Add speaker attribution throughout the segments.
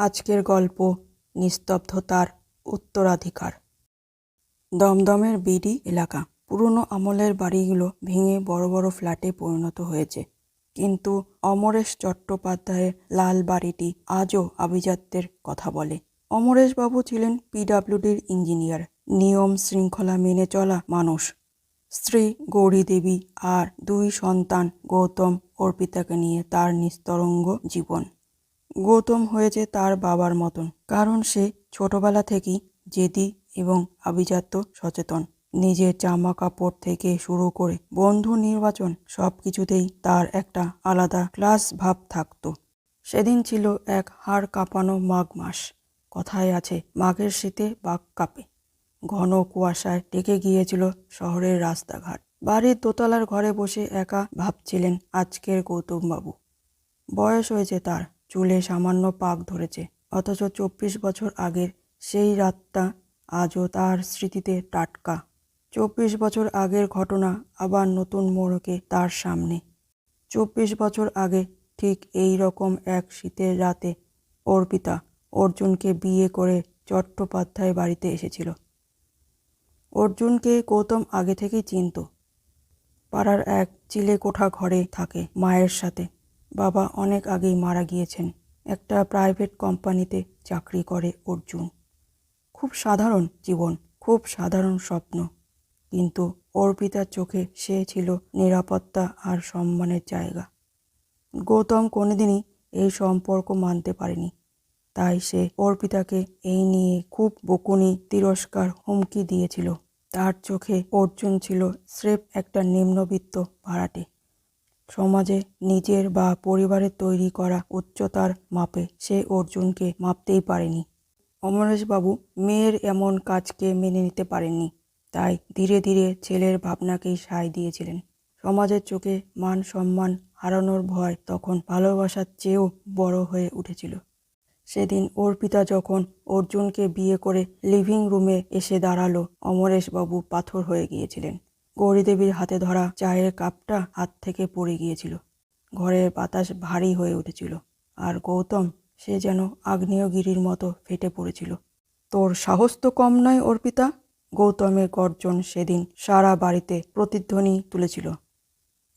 Speaker 1: আজকের গল্প, নিস্তব্ধতার উত্তরাধিকার। দমদমের বিডি এলাকা। পুরনো আমলের বাড়িগুলো ভেঙে বড় বড় ফ্ল্যাটে পরিণত হয়েছে। কিন্তু অমরেশ চট্টোপাধ্যায়ের লাল বাড়িটি আজও আভিজাত্যের কথা বলে। অমরেশবাবু ছিলেন পিডাব্লিউডির ইঞ্জিনিয়ার, নিয়ম শৃঙ্খলা মেনে চলা মানুষ। স্ত্রী গৌরী দেবী আর দুই সন্তান গৌতম অর্পিতাকে নিয়ে তার নিস্তরঙ্গ জীবন। গৌতম হয়েছে তার বাবার মতন, কারণ সে ছোটবেলা থেকেই জেদি এবং আভিজাত্য সচেতন। নিজের জামা কাপড় থেকে শুরু করে বন্ধু নির্বাচন সব কিছুতেই তার একটা আলাদা ক্লাস ভাব থাকতো। সেদিন ছিল এক হাড় কাঁপানো মাঘ মাস। কথায় আছে, মাঘের শীতে বাঘ কাঁপে। ঘন কুয়াশায় ঢেকে গিয়েছিল শহরের রাস্তাঘাট। বাড়ির দোতলার ঘরে বসে একা ভাবছিলেন আজকের গৌতমবাবু। বয়স হয়েছে তার চুলে সামান্য পাক ধরেছে। অথচ চব্বিশ বছর আগের সেই রাতটা আজও তার স্মৃতিতে টাটকা। চব্বিশ বছর আগের ঘটনা আবার নতুন মোড়কে তার সামনে। চব্বিশ বছর আগে ঠিক এই রকম এক শীতের রাতে অর্পিতা অর্জুনকে বিয়ে করে চট্টোপাধ্যায় বাড়িতে এসেছিল। অর্জুনকে গৌতম আগে থেকেই চিনত। পাড়ার এক চিলে কোঠা ঘরে থাকে মায়ের সাথে। বাবা অনেক আগেই মারা গিয়েছেন। একটা প্রাইভেট কোম্পানিতে চাকরি করে অর্জুন। খুব সাধারণ জীবন, খুব সাধারণ স্বপ্ন। কিন্তু অর্পিতার চোখে সে ছিল নিরাপত্তা আর সম্মানের জায়গা। গৌতম কোনোদিনই এই সম্পর্ক মানতে পারেনি। তাই সে অর্পিতাকে এই নিয়ে খুব বকুনি, তিরস্কার, হুমকি দিয়েছিল। তার চোখে অর্জুন ছিল স্রেফ একটা নিম্নবিত্ত ভাড়াটে। সমাজে নিজের বা পরিবারের তৈরি করা উচ্চতার মাপে সে অর্জুনকে মাপতেই পারেনি। অমরেশবাবু মেয়ের এমন কাজকে মেনে নিতে পারেননি, তাই ধীরে ধীরে ছেলের ভাবনাকেই সায় দিয়েছিলেন। সমাজের চোখে মান সম্মান হারানোর ভয় তখন ভালোবাসার চেয়েও বড় হয়ে উঠেছিল। সেদিন অর্পিতা যখন অর্জুনকে বিয়ে করে লিভিং রুমে এসে দাঁড়াল, অমরেশবাবু পাথর হয়ে গিয়েছিলেন। গৌরীদেবীর হাতে ধরা চায়ের কাপটা হাত থেকে পড়ে গিয়েছিল। ঘরের বাতাস ভারী হয়ে উঠেছিল আর গৌতম সে যেন আগ্নেয়গিরির মতো ফেটে পড়েছিল। তোর সাহস তো কম নয়, অর্পিতা? গৌতমের গর্জন সেদিন সারা বাড়িতে প্রতিধ্বনি তুলেছিল।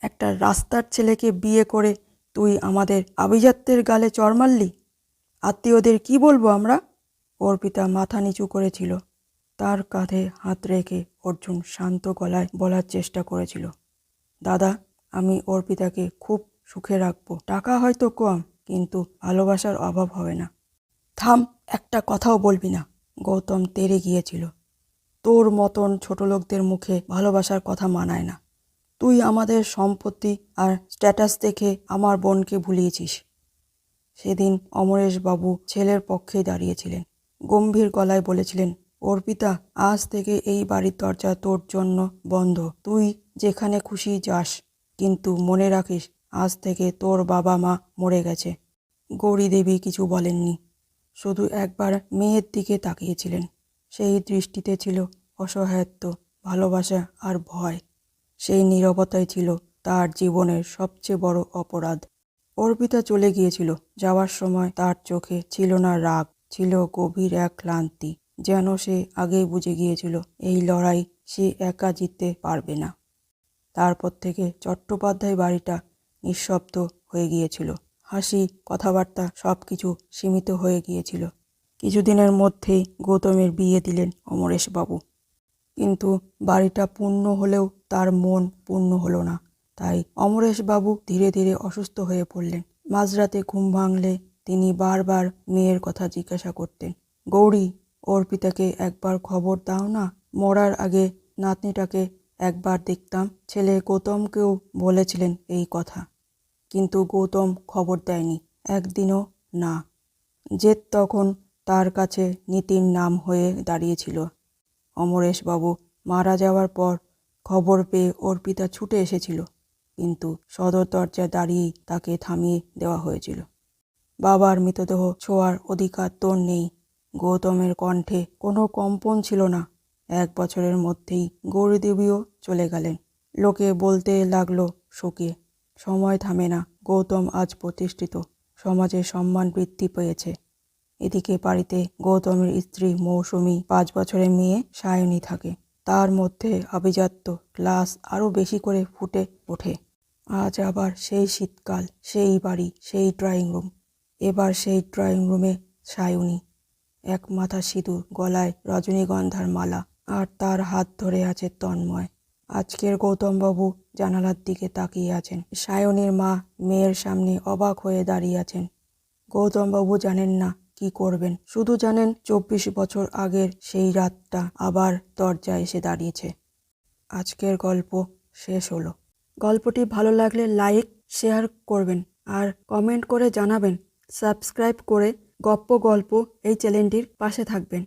Speaker 1: একটা রাস্তার ছেলেকে বিয়ে করে তুই আমাদের আভিজাত্যের গালে চড় মারলি? আত্মীয়দের কি বলব আমরা? অর্পিতা মাথা নিচু করেছিল। তার কাঁধে হাত রেখে অর্জুন শান্ত গলায় বলার চেষ্টা করেছিল, দাদা, আমি অর্পিতাকে খুব সুখে রাখব। টাকা হয়তো কম, কিন্তু ভালোবাসার অভাব হবে না। থাম, একটা কথাও বলবি না। গৌতম তেরে গিয়েছিল, তোর মতন ছোট লোকদের মুখে ভালোবাসার কথা মানায় না। তুই আমাদের সম্পত্তি আর স্ট্যাটাস দেখে আমার বোনকে ভুলিয়েছিস। সেদিন অমরেশবাবু ছেলের পক্ষে দাঁড়িয়েছিলেন। গম্ভীর গলায় বলেছিলেন অর্পিতা, আজ থেকে এই বাড়ির দরজা তোর জন্য বন্ধ। তুই যেখানে খুশি যাস, কিন্তু মনে রাখিস, আজ থেকে তোর বাবা মা মরে গেছে। গৌরী দেবী কিছু বলেননি। শুধু একবার মেয়ের দিকে তাকিয়েছিলেন। সেই দৃষ্টিতে ছিল অসহায়ত্ব, ভালোবাসা আর ভয়। সেই নীরবতাই ছিল তার জীবনের সবচেয়ে বড় অপরাধ। অর্পিতা চলে গিয়েছিল। যাওয়ার সময় তার চোখে ছিল না রাগ, ছিল গভীর এক ক্লান্তি। যেন সে আগেই বুঝে গিয়েছিল, এই লড়াই সে একা জিততে পারবে না। তারপর থেকে চট্টোপাধ্যায় বাড়িটা নিঃশব্দ হয়ে গিয়েছিল। হাসি, কথাবার্তা সব কিছু সীমিত হয়ে গিয়েছিল। কিছুদিনের মধ্যেই গৌতমের বিয়ে দিলেন অমরেশবাবু। কিন্তু বাড়িটা পূর্ণ হলেও তার মন পূর্ণ হলো না। তাই অমরেশবাবু ধীরে ধীরে অসুস্থ হয়ে পড়লেন। মাঝরাতে ঘুম ভাঙলে তিনি বারবার মেয়ের কথা জিজ্ঞাসা করতেন, গৌরী অর্পিতাকে একবার খবর দাও না, মরার আগে নাতনিটাকে একবার দেখতাম। ছেলে গৌতমকেও বলেছিলেন এই কথা। কিন্তু গৌতম খবর দেয়নি, একদিনও না। জেদ তখন তার কাছে নীতির নাম হয়ে দাঁড়িয়েছিল। অমরেশবাবু মারা যাওয়ার পর খবর পেয়ে অর্পিতা ছুটে এসেছিল, কিন্তু সদর দরজায় দাঁড়িয়েই তাকে থামিয়ে দেওয়া হয়েছিল। বাবার মৃতদেহ ছোঁয়ার অধিকার তোর নেই গৌতমের কণ্ঠে কোনো কম্পন ছিল না। এক বছরের মধ্যেই গৌরীদেবীও চলে গেলেন। লোকে বলতে লাগল, শোকে, সময় থামে না, গৌতম আজ প্রতিষ্ঠিত, সমাজে সম্মান বৃদ্ধি পেয়েছে। এদিকে বাড়িতে গৌতমের স্ত্রী মৌসুমী পাঁচ বছরের মেয়ে সায়নী থাকে। তার মধ্যে আভিজাত্য ক্লাস আরও বেশি করে ফুটে ওঠে। আজ আবার সেই শীতকাল, সেই বাড়ি, সেই ড্রয়িং রুম। এবার সেই ড্রয়িং রুমে সায়নী। এক মাথা সিঁদুর, গলায় রজনীগন্ধার মালা, আর তার হাত ধরে আছে তন্ময়। আজকের গৌতমবাবু জানালার দিকে তাকিয়ে আছেন। সায়নের মা মেয়ের সামনে অবাক হয়ে দাঁড়িয়ে আছেন। গৌতমবাবু জানেন না কি করবেন। শুধু জানেন চব্বিশ বছর আগের সেই রাতটা আবার দরজায় এসে দাঁড়িয়েছে। আজকের গল্প শেষ হলো। গল্পটি ভালো লাগলে লাইক, শেয়ার করবেন আর কমেন্ট করে জানাবেন। সাবস্ক্রাইব করে গপ্প গল্প এই চ্যানেলটির পাশে থাকবেন।